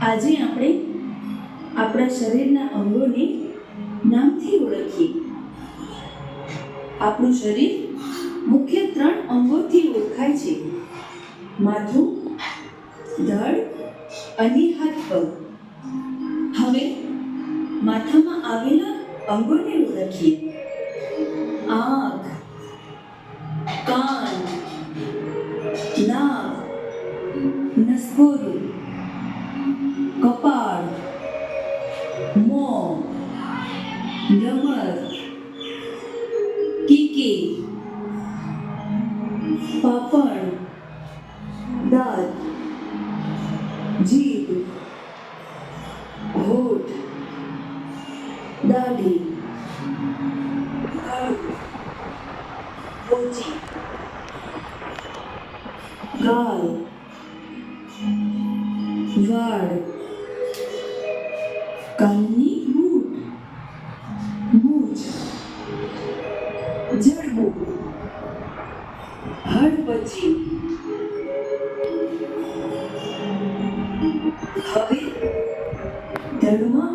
આજે આપણે આપણા શરીરના અંગોને નામથી ઓળખીએ. આપણું શરીર મુખ્ય ત્રણ અંગોથી ઓળખાય છે. માથું ધડ અને હાથ પગ. હવે માથામાં આવેલા અંગોને ઓળખીએ. આંખ, કાન, નાક, નસકોરું. કપાળ મોં ભ્રમર કીકી પાપણ દાંત જીભ હોઠ દાઢી ગળું પોચી ગાલ વાળ જડબું પછી હવે ધડમાં